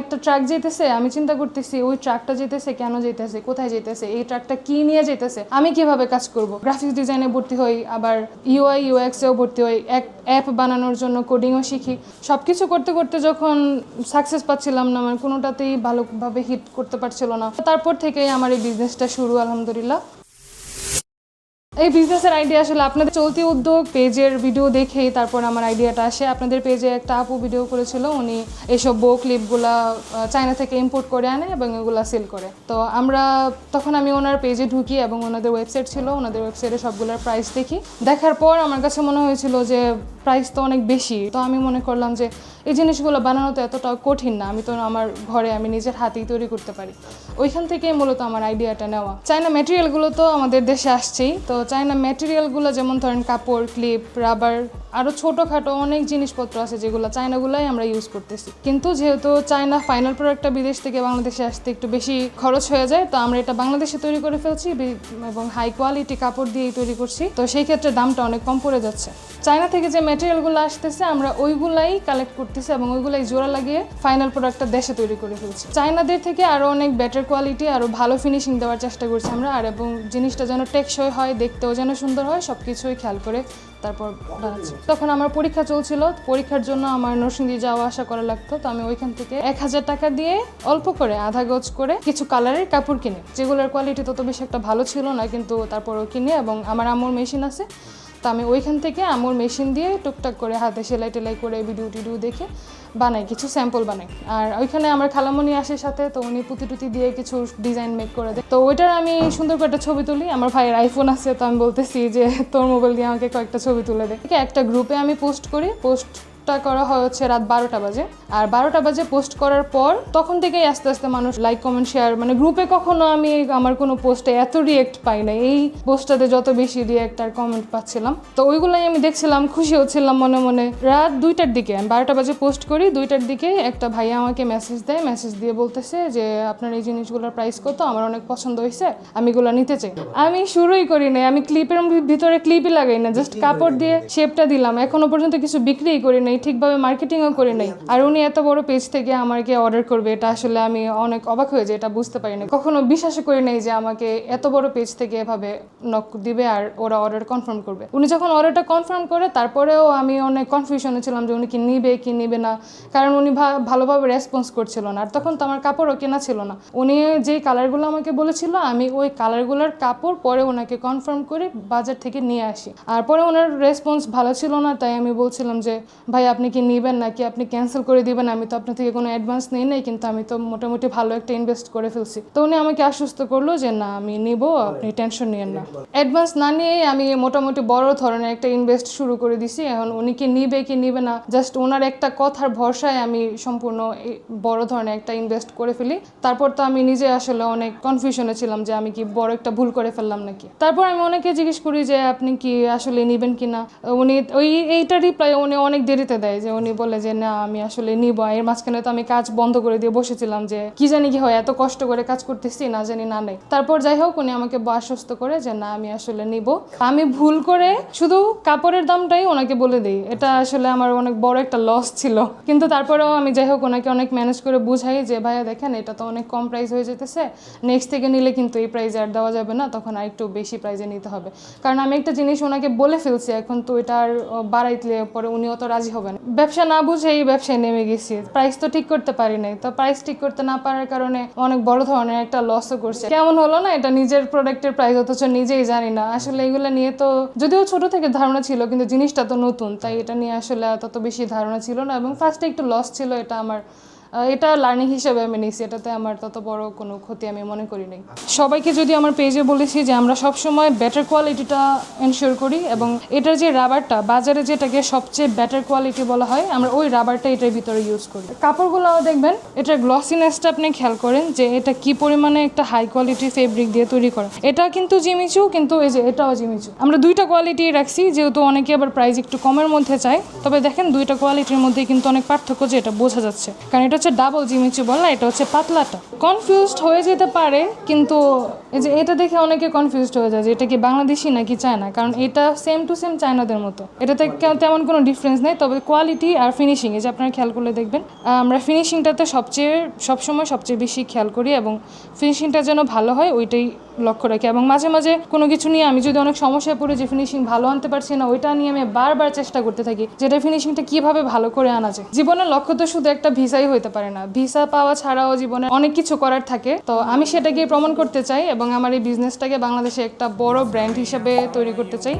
একটা ট্রাক যেতেছে, আমি চিন্তা করতেছি, ওই ট্রাকটা যেতেছে, কেন যেতেছে? কোথায় যেতেছে? এই ট্রাকটা কি নিয়ে যেতেছে? আমি কীভাবে কাজ করব? গ্রাফিক্স ডিজাইনে ভর্তি হই, আবার ইউআই ইউএক্স এও ভর্তি হই, এক অ্যাপ বানানোর জন্য কোডিংও শিখি। সব কিছু করতে করতে যখন সাকসেস পাচ্ছিলাম না, আমার কোনোটাতেই ভালোভাবে হিট করতে পারছিল না। তারপর থেকেই আমার এই বিজনেসটা শুরু, আলহামদুলিল্লাহ। এই বিজনেসের আইডিয়া আসলে আপনাদের চলতি উদ্যোগ পেজের ভিডিও দেখেই তারপর আমার আইডিয়াটা আসে। আপনাদের পেজে একটা আপু ভিডিও করেছিল, উনি এইসব বো ক্লিপগুলা চায়না থেকে ইম্পোর্ট করে আনে এবং এগুলা সেল করে। তো আমরা তখন আমি ওনার পেজে ঢুকি এবং ওনাদের ওয়েবসাইট ছিল, ওনাদের ওয়েবসাইটে সবগুলোর প্রাইস দেখি। দেখার পর আমার কাছে মনে হয়েছিল যে প্রাইস তো অনেক বেশি। তো আমি মনে করলাম যে, এই জিনিসগুলো বানানো তো এতটা কঠিন না, আমি তো আমার ঘরে আমি নিজের হাতেই তৈরি করতে পারি। ওইখান থেকেই মূলত আমার আইডিয়াটা নেওয়া। চায়না ম্যাটেরিয়ালগুলো তো আমাদের দেশে আসছেই, তো চায়না ম্যাটেরিয়ালগুলো যেমন ধরেন কাপড় ক্লিপ রাবার আরও ছোটোখাটো অনেক জিনিসপত্র আছে যেগুলো চায়নাগুলাই আমরা ইউজ করতেছি। কিন্তু যেহেতু চায়না ফাইনাল প্রোডাক্টটা বিদেশ থেকে বাংলাদেশে আসতে একটু বেশি খরচ হয়ে যায়, তো আমরা এটা বাংলাদেশে তৈরি করে ফেলছি এবং হাই কোয়ালিটি কাপড় দিয়েই তৈরি করছি। তো সেই ক্ষেত্রে দামটা অনেক কম পড়ে যাচ্ছে। চায়না থেকে যে ম্যাটেরিয়ালগুলো আসতেছে, আমরা ওইগুলাই কালেক্ট করতেছি এবং ওইগুলাই জোড়া লাগিয়ে ফাইনাল প্রোডাক্টটা দেশে তৈরি করে ফেলছি। চায়নাদের থেকে আরও অনেক বেটার কোয়ালিটি আরও ভালো ফিনিশিং দেওয়ার চেষ্টা করছি আমরা, আর এবং জিনিসটা যেন টেকসই হয় দেখতেও যেন সুন্দর হয় সব কিছুই খেয়াল করে তারপর তখন আমার পরীক্ষা চলছিল পরীক্ষার জন্য আমার নরসিংদী যাওয়া আসা করা লাগতো, তো আমি ওইখান থেকে এক হাজার টাকা দিয়ে অল্প করে আধা গজ করে কিছু কালারের কাপড় কিনে, যেগুলোর কোয়ালিটি তত বেশি একটা ভালো ছিল না, কিন্তু তারপরও কিনে এবং আমার আমুর মেশিন আছে। তো আমি ওইখান থেকে আমার মেশিন দিয়ে টুকটাক করে হাতে সেলাই টেলাই করে ভিডিও টিডিও দেখে বানাই, কিছু স্যাম্পল বানাই। আর ওইখানে আমার খালামণি আসে সাথে, তো উনি পুঁতি টুতি দিয়ে কিছু ডিজাইন মেক করে দেয়। তো ওইটার আমি সুন্দর করে একটা ছবি তুলি। আমার ভাইয়ের আইফোন আছে, তো আমি বলতেছি যে তোর মোবাইল দিয়ে আমাকে কয়েকটা ছবি তুলে দেয় একটা গ্রুপে আমি পোস্ট করি পোস্ট পোস্টটা করা হয় হচ্ছে রাত বারোটা বাজে। আর বারোটা বাজে পোস্ট করার পর তখন থেকেই আস্তে আস্তে মানুষ লাইক কমেন্ট শেয়ার মানে গ্রুপে কখনো আমি আমার কোনো পোস্টে এত রিয়েক্ট পাই না এই পোস্টটাতে যত বেশি রিয়েক্ট আর কমেন্ট পাচ্ছিলাম, তো ওইগুলোই আমি দেখছিলাম, খুশি হচ্ছিলাম মনে মনে। রাত দুইটার দিকে, আমি বারোটা বাজে পোস্ট করি, দুইটার দিকে একটা ভাইয়া আমাকে মেসেজ দেয় মেসেজ দিয়ে বলতেছে যে, আপনার এই জিনিসগুলোর প্রাইস কত? আমার অনেক পছন্দ হয়েছে, আমি এগুলো নিতে চাই। আমি শুরুই করি নাই, আমি ক্লিপের ভিতরে ক্লিপই লাগাই না জাস্ট কাপড় দিয়ে শেপটা দিলাম। এখনও পর্যন্ত কিছু বিক্রিই করি নাই ঠিকভাবে মার্কেটিংও করি নাই। আর উনি এত বড় পেজ থেকে আমাকে অর্ডার করবে এটা আসলে আমি অনেক অবাক হয়ে যাই এটা বুঝতে পারি না কখনো বিশ্বাস করি নাই যে আমাকে এত বড় পেজ থেকে এভাবে নক দিবে আর ওরা অর্ডার কনফার্ম করবে। উনি যখন অর্ডারটা কনফার্ম করে তারপরেও আমি অনেক কনফিউশনে ছিলাম যে উনি কি নিবে কি নিবে না। কারণ উনি ভালোভাবে রেসপন্স করছিল না। আর তখন তো আমার কাপড়ও কেনা ছিল না। উনি যেই কালারগুলো আমাকে বলেছিল আমি ওই কালারগুলোর কাপড় পরে ওনাকে কনফার্ম করে বাজার থেকে নিয়ে আসি। আর পরে ওনার রেসপন্স ভালো ছিল না তাই আমি বলছিলাম যে ভাই আপনি কি নেবেন নাকি আপনি ক্যান্সেল করে দিবেন? আমি তো আপনার থেকে কোনো অ্যাডভান্স নেই নাই, কিন্তু আমি তো মোটামুটি ভালো একটা ইনভেস্ট করে ফেলছি। তো উনি আমাকে আশ্বস্ত করল যে, না, আমি নিব, আপনি টেনশন নিয়েন না। অ্যাডভান্স না নিয়েই আমি মোটামুটি বড় ধরনের একটা ইনভেস্ট শুরু করে দিছি। এখন উনি কি নিবে কি নিবে না জাস্ট ওনার একটা কথার ভরসায় আমি সম্পূর্ণ বড় ধরনের একটা ইনভেস্ট করে ফেলি। তারপর তো আমি নিজে আসলে অনেক কনফিউশনে ছিলাম যে, আমি কি বড় একটা ভুল করে ফেললাম নাকি? তারপর আমি অনেকে জিজ্ঞেস করি যে, আপনি কি আসলে নিবেন কি না উনি, ওই এইটা রিপ্লাই উনি অনেক দেরিতে দেয় যে উনি বলে যে, না, আমি আসলে নিব। এর মাঝখানে তো আমি কাজ বন্ধ করে দিয়ে বসেছিলাম যে, কি জানি কি হয়, এত কষ্ট করে কাজ করতেছি, না জানি না নেই। তারপর যাই হোক, উনি আমাকে আশ্বস্ত করে যে, না, আমি আসলে নিব। আমি ভুল করে শুধু কাপড়ের দামটাই ওনাকে বলে দিই। এটা আসলে আমার অনেক বড় একটা লস ছিল। কিন্তু তারপরেও আমি যাই হোক ওনাকে অনেক ম্যানেজ করে বুঝাই যে, ভাইয়া, দেখেন, এটা তো অনেক কম প্রাইস হয়ে যেতেছে। নেক্সট থেকে নিলে কিন্তু এই প্রাইজে আর দেওয়া যাবে না, তখন আর একটু বেশি প্রাইজে নিতে হবে। কারণ আমি একটা জিনিস ওনাকে বলে ফেলছি এখন, তো এটা আর বাড়াইলে পরে উনিও তো রাজি হবেন ব্যবসা না বুঝে এই ব্যবসায় নেমে গেছি। প্রাইস তো ঠিক করতে পারি নাই। তো প্রাইস ঠিক করতে না পারার কারণে অনেক বড় ধরনের একটা লসও করছে। কেমন হলো না এটা নিজের প্রোডাক্টের প্রাইস অথচ নিজেই জানি না। আসলে এগুলো নিয়ে তো যদিও ছোট থেকে ধারণা ছিল, কিন্তু জিনিসটা তো নতুন। তাই এটা নিয়ে আসলে তত বেশি ধারণা ছিল না। এবং ফার্স্টে একটু লস ছিল, এটা আমার এটা লার্নিং হিসেবে আমি নিছি। এটাতে আমার তত বড় কোনো ক্ষতি আমি মনে করি নাই। সবাইকে যদি আমার পেজে বলেছি যে আমরা সবসময় বেটার কোয়ালিটিটা এনশিওর করি এবং এটার যে রাবারটা বাজারে যেটাকে সবচেয়ে বেটার কোয়ালিটি বলা হয়, আমরা ওই রাবারটা এটার ভিতরে ইউজ করি। কাপড়গুলো দেখবেন, এটার গ্লসিনেসটা আপনি খেয়াল করেন যে এটা কি পরিমাণে একটা হাই কোয়ালিটি ফেব্রিক দিয়ে তৈরি করা। এটা কিন্তু জিমিচু, কিন্তু এই যে এটাও জিমিচু। আমরা দুইটা কোয়ালিটি রাখছি, যেহেতু অনেকে আবার প্রাইস একটু কমের মধ্যে চায়, তবে দেখেন দুইটা কোয়ালিটির মধ্যে কিন্তু অনেক পার্থক্য যে এটা বোঝা যাচ্ছে। কারণ এটা হচ্ছে ডাবল জিমিচু বল না, এটা হচ্ছে পাতলাটা। কনফিউজড হয়ে যেতে পারে, কিন্তু এই যে এটা দেখে অনেকে কনফিউজড হয়ে যায় যে এটা কি বাংলাদেশি নাকি চায়না? কারণ এটা সেম টু সেম চায়নাদের মতো। এটাতে তেমন কোনো ডিফারেন্স নেই, তবে কোয়ালিটি আর ফিনিশিং এই যে আপনারা খেয়াল করলে দেখবেন, আমরা ফিনিশিংটাতে সবচেয়ে, সবসময় সবচেয়ে বেশি খেয়াল করি এবং ফিনিশিংটা যেন ভালো হয়, ওইটাই লক্ষ্য রাখি। এবং মাঝে মাঝে কোনো কিছু নিয়ে আমি যদি অনেক সমস্যায় পড়ে যে ফিনিশিং ভালো আনতে পারছি না, ওইটা নিয়ে আমি বারবার চেষ্টা করতে থাকি যেটা ফিনিশিংটা কীভাবে ভালো করে আনা যায়। জীবনের লক্ষ্য তো শুধু একটা ভিসাই হইতে পারে না। ভিসা পাওয়া ছাড়াও জীবনে অনেক কিছু করার থাকে। তো আমি সেটাকে প্রমাণ করতে চাই এবং আমার এই বিজনেসটাকে বাংলাদেশে একটা বড় ব্র্যান্ড হিসেবে তৈরি করতে চাই।